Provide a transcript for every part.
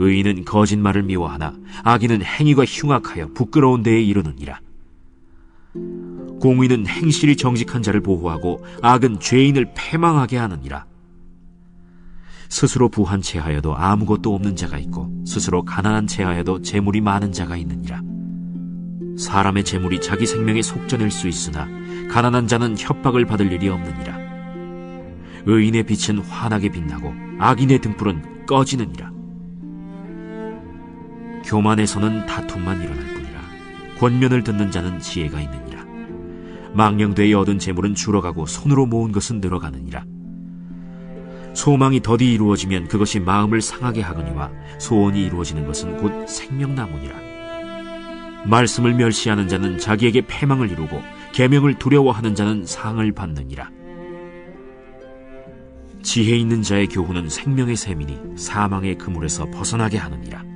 의인은 거짓말을 미워하나 악인은 행위가 흉악하여 부끄러운 데에 이르느니라. 공의는 행실이 정직한 자를 보호하고 악은 죄인을 패망하게 하느니라. 스스로 부한 채하여도 아무것도 없는 자가 있고 스스로 가난한 채하여도 재물이 많은 자가 있느니라. 사람의 재물이 자기 생명에 속전일 수 있으나 가난한 자는 협박을 받을 일이 없느니라. 의인의 빛은 환하게 빛나고 악인의 등불은 꺼지느니라. 교만에서는 다툼만 일어날 뿐이라. 권면을 듣는 자는 지혜가 있느니라. 망령되이 얻은 재물은 줄어가고 손으로 모은 것은 늘어가느니라. 소망이 더디 이루어지면 그것이 마음을 상하게 하거니와 소원이 이루어지는 것은 곧 생명나무니라. 말씀을 멸시하는 자는 자기에게 패망을 이루고 계명을 두려워하는 자는 상을 받느니라. 지혜 있는 자의 교훈은 생명의 셈이니 사망의 그물에서 벗어나게 하느니라.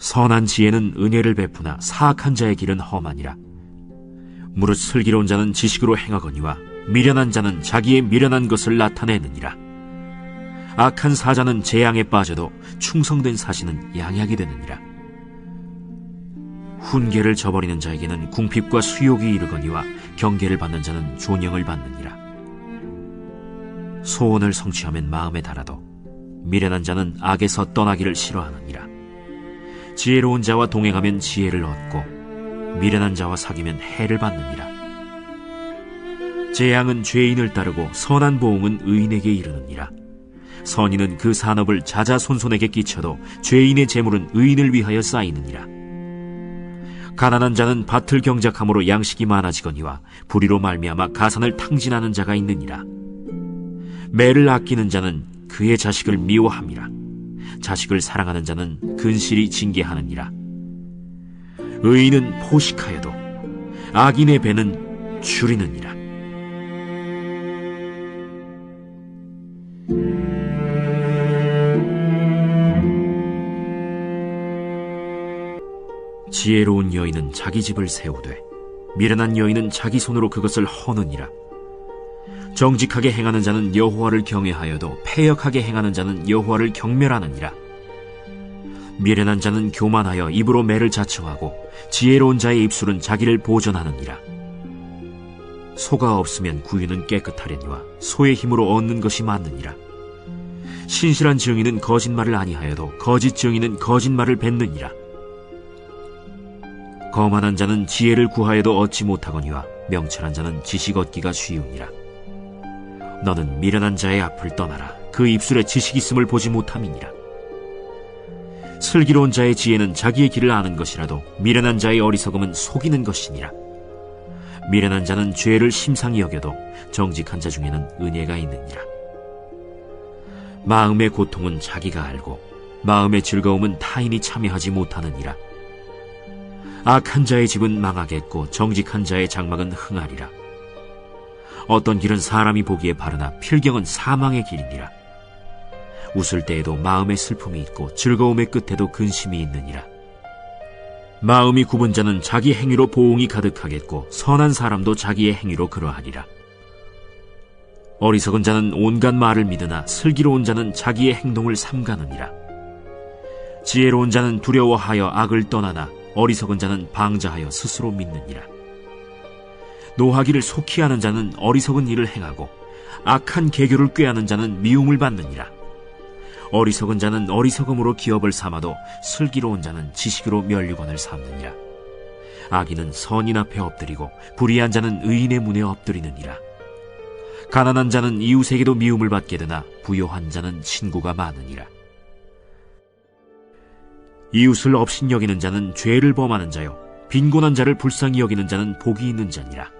선한 지혜는 은혜를 베푸나 사악한 자의 길은 험하니라. 무릇 슬기로운 자는 지식으로 행하거니와 미련한 자는 자기의 미련한 것을 나타내느니라. 악한 사자는 재앙에 빠져도 충성된 사신은 양약이 되느니라. 훈계를 저버리는 자에게는 궁핍과 수욕이 이르거니와 경계를 받는 자는 존영을 받느니라. 소원을 성취하면 마음에 달아도 미련한 자는 악에서 떠나기를 싫어하느니라. 지혜로운 자와 동행하면 지혜를 얻고 미련한 자와 사귀면 해를 받느니라. 재앙은 죄인을 따르고 선한 보응은 의인에게 이르느니라. 선인은 그 산업을 자자손손에게 끼쳐도 죄인의 재물은 의인을 위하여 쌓이느니라. 가난한 자는 밭을 경작함으로 양식이 많아지거니와 불의로 말미암아 가산을 탕진하는 자가 있느니라. 매를 아끼는 자는 그의 자식을 미워함이라. 자식을 사랑하는 자는 근실이 징계하느니라. 의인은 포식하여도 악인의 배는 줄이느니라. 지혜로운 여인은 자기 집을 세우되 미련한 여인은 자기 손으로 그것을 허느니라. 정직하게 행하는 자는 여호와를 경외하여도 패역하게 행하는 자는 여호와를 경멸하느니라. 미련한 자는 교만하여 입으로 매를 자청하고 지혜로운 자의 입술은 자기를 보존하느니라. 소가 없으면 구유는 깨끗하려니와 소의 힘으로 얻는 것이 많느니라. 신실한 증인은 거짓말을 아니하여도 거짓 증인은 거짓말을 뱉느니라. 거만한 자는 지혜를 구하여도 얻지 못하거니와 명철한 자는 지식 얻기가 쉬우니라. 너는 미련한 자의 앞을 떠나라. 그 입술에 지식 있음을 보지 못함이니라. 슬기로운 자의 지혜는 자기의 길을 아는 것이라도 미련한 자의 어리석음은 속이는 것이니라. 미련한 자는 죄를 심상히 여겨도 정직한 자 중에는 은혜가 있느니라. 마음의 고통은 자기가 알고 마음의 즐거움은 타인이 참여하지 못하느니라. 악한 자의 집은 망하겠고 정직한 자의 장막은 흥하리라. 어떤 길은 사람이 보기에 바르나 필경은 사망의 길이니라. 웃을 때에도 마음의 슬픔이 있고 즐거움의 끝에도 근심이 있느니라. 마음이 굽은 자는 자기 행위로 보응이 가득하겠고 선한 사람도 자기의 행위로 그러하리라. 어리석은 자는 온갖 말을 믿으나 슬기로운 자는 자기의 행동을 삼가느니라. 지혜로운 자는 두려워하여 악을 떠나나 어리석은 자는 방자하여 스스로 믿느니라. 노하기를 속히 하는 자는 어리석은 일을 행하고 악한 계교를 꾀하는 자는 미움을 받느니라. 어리석은 자는 어리석음으로 기업을 삼아도 슬기로운 자는 지식으로 멸류관을 삼느니라. 악인은 선인 앞에 엎드리고 불의한 자는 의인의 문에 엎드리느니라. 가난한 자는 이웃에게도 미움을 받게 되나 부요한 자는 친구가 많으니라. 이웃을 업신 여기는 자는 죄를 범하는 자요 빈곤한 자를 불쌍히 여기는 자는 복이 있는 자니라.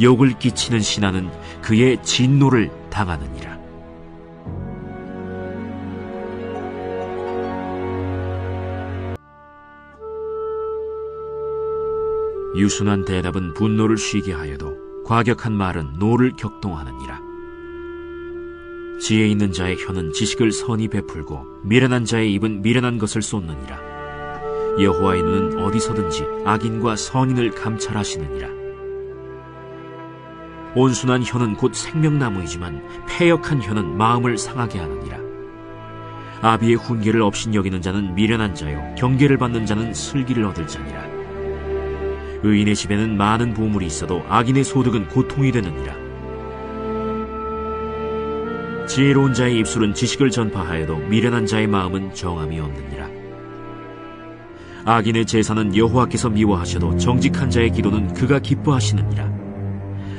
욕을 끼치는 신하는 그의 진노를 당하느니라. 유순한 대답은 분노를 쉬게 하여도 과격한 말은 노를 격동하느니라. 지혜 있는 자의 혀는 지식을 선히 베풀고 미련한 자의 입은 미련한 것을 쏟느니라. 여호와의 눈은 어디서든지 악인과 선인을 감찰하시느니라. 온순한 혀는 곧 생명나무이지만 패역한 혀는 마음을 상하게 하느니라. 아비의 훈계를 없인 여기는 자는 미련한 자요 경계를 받는 자는 슬기를 얻을 자니라. 의인의 집에는 많은 보물이 있어도 악인의 소득은 고통이 되느니라. 지혜로운 자의 입술은 지식을 전파하여도 미련한 자의 마음은 정함이 없느니라. 악인의 제사는 여호와께서 미워하셔도 정직한 자의 기도는 그가 기뻐하시느니라.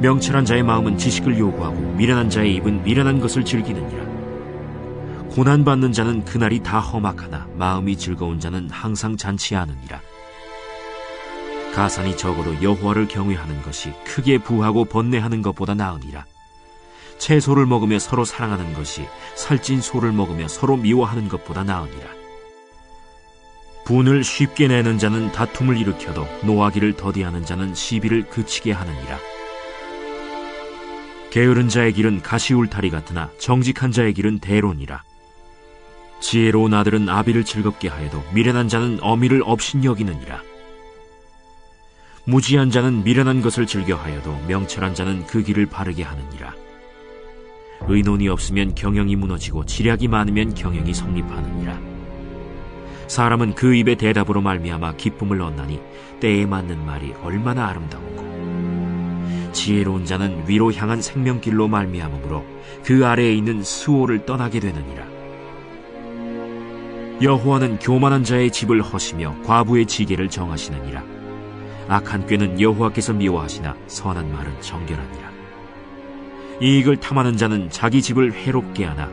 명철한 자의 마음은 지식을 요구하고 미련한 자의 입은 미련한 것을 즐기느니라. 고난받는 자는 그날이 다 험악하나 마음이 즐거운 자는 항상 잔치하느니라. 가산이 적어도 여호와를 경외하는 것이 크게 부하고 번뇌하는 것보다 나으니라. 채소를 먹으며 서로 사랑하는 것이 살찐 소를 먹으며 서로 미워하는 것보다 나으니라. 분을 쉽게 내는 자는 다툼을 일으켜도 노하기를 더디하는 자는 시비를 그치게 하느니라. 게으른 자의 길은 가시울타리 같으나 정직한 자의 길은 대론이라. 지혜로운 아들은 아비를 즐겁게 하여도 미련한 자는 어미를 업신 여기느니라. 무지한 자는 미련한 것을 즐겨하여도 명철한 자는 그 길을 바르게 하느니라. 의논이 없으면 경영이 무너지고 지략이 많으면 경영이 성립하느니라. 사람은 그 입의 대답으로 말미암아 기쁨을 얻나니 때에 맞는 말이 얼마나 아름다운고. 지혜로운 자는 위로 향한 생명길로 말미암으므로 그 아래에 있는 수호를 떠나게 되느니라. 여호와는 교만한 자의 집을 허시며 과부의 지게를 정하시느니라. 악한 꾀는 여호와께서 미워하시나 선한 말은 정결하니라. 이익을 탐하는 자는 자기 집을 해롭게 하나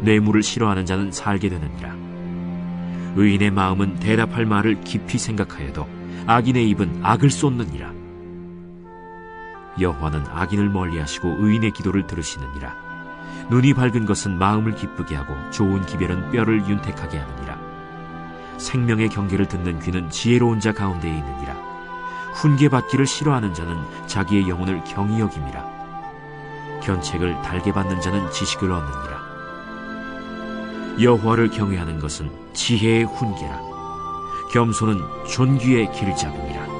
뇌물을 싫어하는 자는 살게 되느니라. 의인의 마음은 대답할 말을 깊이 생각하여도 악인의 입은 악을 쏟느니라. 여호와는 악인을 멀리하시고 의인의 기도를 들으시느니라. 눈이 밝은 것은 마음을 기쁘게 하고 좋은 기별은 뼈를 윤택하게 하느니라. 생명의 경계를 듣는 귀는 지혜로운 자 가운데에 있느니라. 훈계 받기를 싫어하는 자는 자기의 영혼을 경히 여김이라. 견책을 달게 받는 자는 지식을 얻느니라. 여호와를 경외하는 것은 지혜의 훈계라. 겸손은 존귀의 길잡이니라.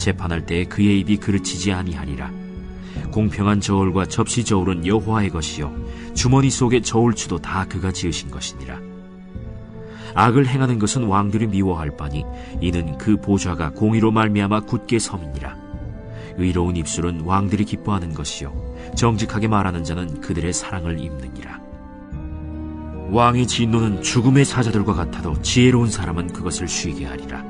재판할 때에 그의 입이 그르치지 아니하리라. 공평한 저울과 접시 저울은 여호와의 것이요 주머니 속의 저울추도 다 그가 지으신 것이니라. 악을 행하는 것은 왕들이 미워할 바니 이는 그 보좌가 공의로 말미암아 굳게 섬이니라. 의로운 입술은 왕들이 기뻐하는 것이요 정직하게 말하는 자는 그들의 사랑을 입느니라. 왕의 진노는 죽음의 사자들과 같아도 지혜로운 사람은 그것을 쉬게 하리라.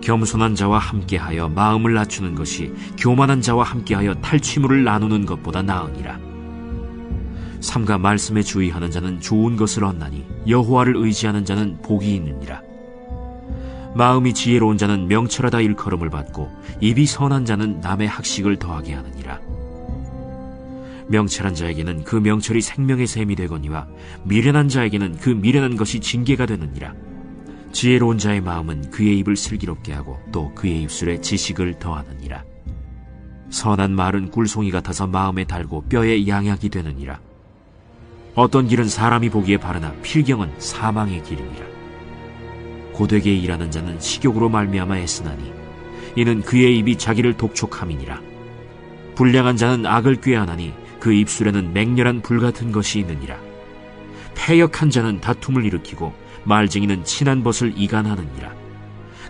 겸손한 자와 함께하여 마음을 낮추는 것이 교만한 자와 함께하여 탈취물을 나누는 것보다 나으니라. 삼가 말씀에 주의하는 자는 좋은 것을 얻나니 여호와를 의지하는 자는 복이 있느니라. 마음이 지혜로운 자는 명철하다 일컬음을 받고 입이 선한 자는 남의 학식을 더하게 하느니라. 명철한 자에게는 그 명철이 생명의 샘이 되거니와 미련한 자에게는 그 미련한 것이 징계가 되느니라. 지혜로운 자의 마음은 그의 입을 슬기롭게 하고 또 그의 입술에 지식을 더하느니라. 선한 말은 꿀송이 같아서 마음에 달고 뼈에 양약이 되느니라. 어떤 길은 사람이 보기에 바르나 필경은 사망의 길이니라. 고되게 일하는 자는 식욕으로 말미암아 애쓰나니 이는 그의 입이 자기를 독촉함이니라. 불량한 자는 악을 꾀하나니 그 입술에는 맹렬한 불 같은 것이 있느니라. 패역한 자는 다툼을 일으키고 말쟁이는 친한 벗을 이간하느니라.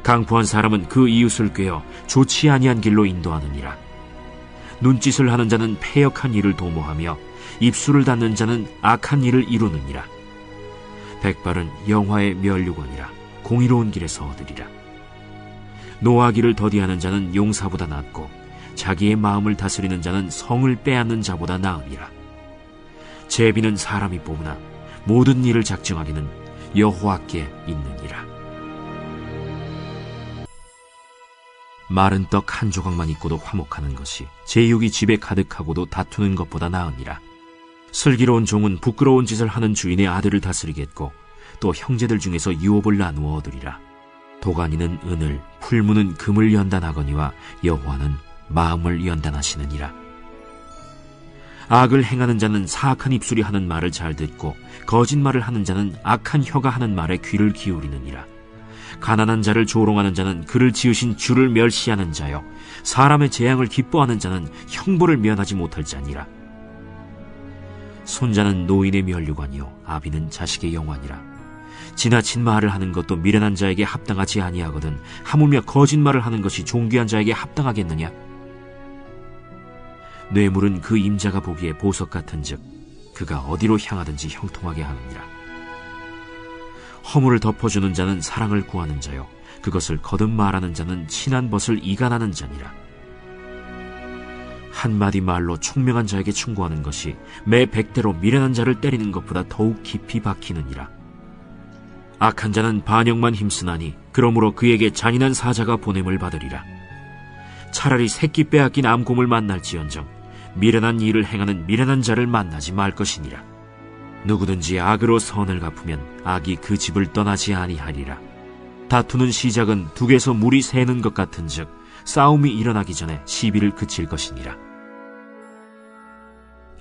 강포한 사람은 그 이웃을 꾀어 좋지 아니한 길로 인도하느니라. 눈짓을 하는 자는 패역한 일을 도모하며 입술을 닫는 자는 악한 일을 이루느니라. 백발은 영화의 멸류관이라 공의로운 길에서 얻으리라. 노하기를 더디하는 자는 용사보다 낫고 자기의 마음을 다스리는 자는 성을 빼앗는 자보다 나으니라. 제비는 사람이 뽑으나 모든 일을 작정하기는 여호와께 있느니라. 마른 떡 한 조각만 있고도 화목하는 것이 제육이 집에 가득하고도 다투는 것보다 나으니라. 슬기로운 종은 부끄러운 짓을 하는 주인의 아들을 다스리겠고 또 형제들 중에서 유업을 나누어 얻으리라. 도가니는 은을, 풀무는 금을 연단하거니와 여호와는 마음을 연단하시느니라. 악을 행하는 자는 사악한 입술이 하는 말을 잘 듣고 거짓말을 하는 자는 악한 혀가 하는 말에 귀를 기울이느니라. 가난한 자를 조롱하는 자는 그를 지으신 주를 멸시하는 자요 사람의 재앙을 기뻐하는 자는 형벌을 면하지 못할 자니라. 손자는 노인의 면류관이요 아비는 자식의 영환이라. 지나친 말을 하는 것도 미련한 자에게 합당하지 아니하거든 하물며 거짓말을 하는 것이 존귀한 자에게 합당하겠느냐? 뇌물은 그 임자가 보기에 보석 같은즉 그가 어디로 향하든지 형통하게 하느니라. 허물을 덮어주는 자는 사랑을 구하는 자요 그것을 거듭 말하는 자는 친한 벗을 이간하는 자니라. 한마디 말로 총명한 자에게 충고하는 것이 매 백대로 미련한 자를 때리는 것보다 더욱 깊이 박히느니라. 악한 자는 반역만 힘쓰나니 그러므로 그에게 잔인한 사자가 보냄을 받으리라. 차라리 새끼 빼앗긴 암곰을 만날지언정 미련한 일을 행하는 미련한 자를 만나지 말 것이니라. 누구든지 악으로 선을 갚으면 악이 그 집을 떠나지 아니하리라. 다투는 시작은 둑에서 물이 새는 것 같은즉 싸움이 일어나기 전에 시비를 그칠 것이니라.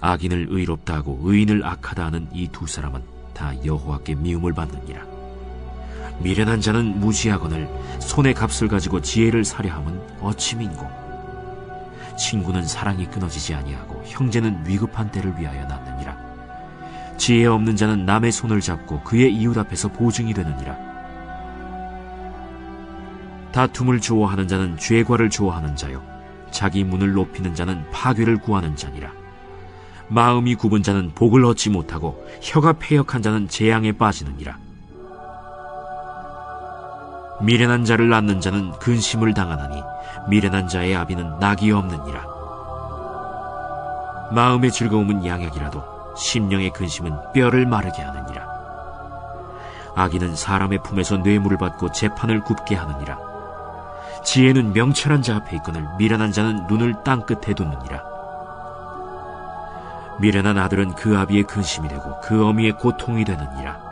악인을 의롭다 하고 의인을 악하다 하는 이 두 사람은 다 여호와께 미움을 받느니라. 미련한 자는 무지하거늘 손의 값을 가지고 지혜를 사려 함은 어찌 민고 친구는 사랑이 끊어지지 아니하고 형제는 위급한 때를 위하여 낳느니라. 지혜 없는 자는 남의 손을 잡고 그의 이웃 앞에서 보증이 되느니라. 다툼을 좋아하는 자는 죄과를 좋아하는 자요. 자기 문을 높이는 자는 파괴를 구하는 자니라. 마음이 굽은 자는 복을 얻지 못하고 혀가 패역한 자는 재앙에 빠지느니라. 미련한 자를 낳는 자는 근심을 당하나니 미련한 자의 아비는 낙이 없느니라. 마음의 즐거움은 양약이라도 심령의 근심은 뼈를 마르게 하느니라. 아기는 사람의 품에서 뇌물을 받고 재판을 굽게 하느니라. 지혜는 명철한 자 앞에 있거늘 미련한 자는 눈을 땅 끝에 두느니라. 미련한 아들은 그 아비의 근심이 되고 그 어미의 고통이 되느니라.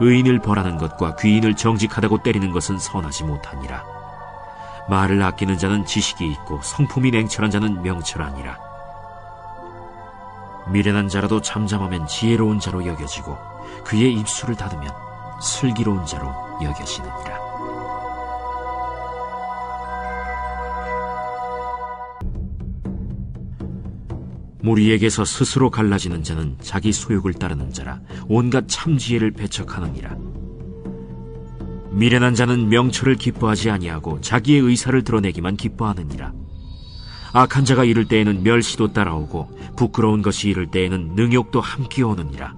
의인을 벌하는 것과 귀인을 정직하다고 때리는 것은 선하지 못하니라. 말을 아끼는 자는 지식이 있고 성품이 냉철한 자는 명철하니라. 미련한 자라도 잠잠하면 지혜로운 자로 여겨지고 그의 입술을 닫으면 슬기로운 자로 여겨지느니라. 무리에게서 스스로 갈라지는 자는 자기 소욕을 따르는 자라 온갖 참지혜를 배척하느니라. 미련한 자는 명철을 기뻐하지 아니하고 자기의 의사를 드러내기만 기뻐하느니라. 악한 자가 이를 때에는 멸시도 따라오고 부끄러운 것이 이를 때에는 능욕도 함께 오느니라.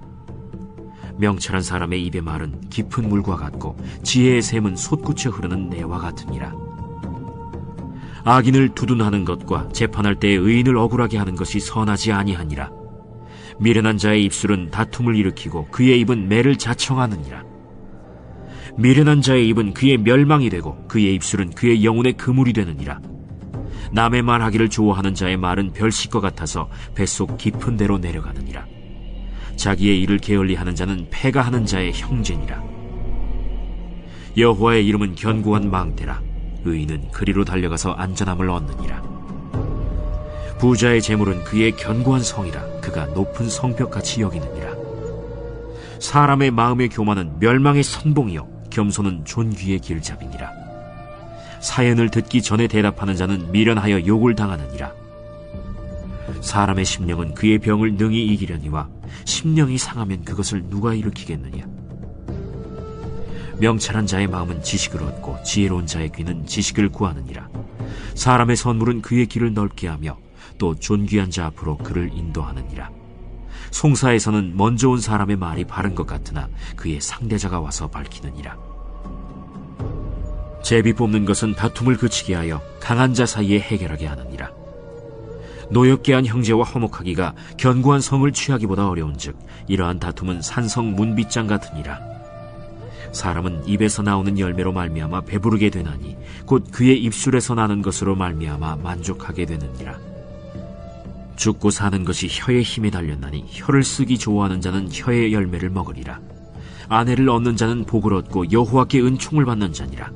명철한 사람의 입의 말은 깊은 물과 같고 지혜의 샘은 솟구쳐 흐르는 내와 같으니라. 악인을 두둔하는 것과 재판할 때 의인을 억울하게 하는 것이 선하지 아니하니라. 미련한 자의 입술은 다툼을 일으키고 그의 입은 매를 자청하느니라. 미련한 자의 입은 그의 멸망이 되고 그의 입술은 그의 영혼의 그물이 되느니라. 남의 말하기를 좋아하는 자의 말은 별식과 같아서 뱃속 깊은 데로 내려가느니라. 자기의 일을 게을리하는 자는 패가 하는 자의 형제니라. 여호와의 이름은 견고한 망대라. 의인은 그리로 달려가서 안전함을 얻느니라. 부자의 재물은 그의 견고한 성이라 그가 높은 성벽같이 여기느니라. 사람의 마음의 교만은 멸망의 선봉이요 겸손은 존귀의 길잡이니라. 사연을 듣기 전에 대답하는 자는 미련하여 욕을 당하느니라. 사람의 심령은 그의 병을 능히 이기려니와 심령이 상하면 그것을 누가 일으키겠느냐. 명철한 자의 마음은 지식을 얻고 지혜로운 자의 귀는 지식을 구하느니라. 사람의 선물은 그의 길을 넓게 하며 또 존귀한 자 앞으로 그를 인도하느니라. 송사에서는 먼저 온 사람의 말이 바른 것 같으나 그의 상대자가 와서 밝히느니라. 제비 뽑는 것은 다툼을 그치게 하여 강한 자 사이에 해결하게 하느니라. 노엽게 한 형제와 화목하기가 견고한 성을 취하기보다 어려운즉 이러한 다툼은 산성 문빗장 같으니라. 사람은 입에서 나오는 열매로 말미암아 배부르게 되나니 곧 그의 입술에서 나는 것으로 말미암아 만족하게 되느니라. 죽고 사는 것이 혀의 힘에 달렸나니 혀를 쓰기 좋아하는 자는 혀의 열매를 먹으리라. 아내를 얻는 자는 복을 얻고 여호와께 은총을 받는 자니라.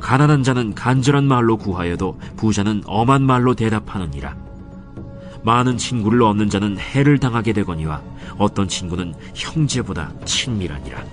가난한 자는 간절한 말로 구하여도 부자는 엄한 말로 대답하느니라. 많은 친구를 얻는 자는 해를 당하게 되거니와 어떤 친구는 형제보다 친밀하니라.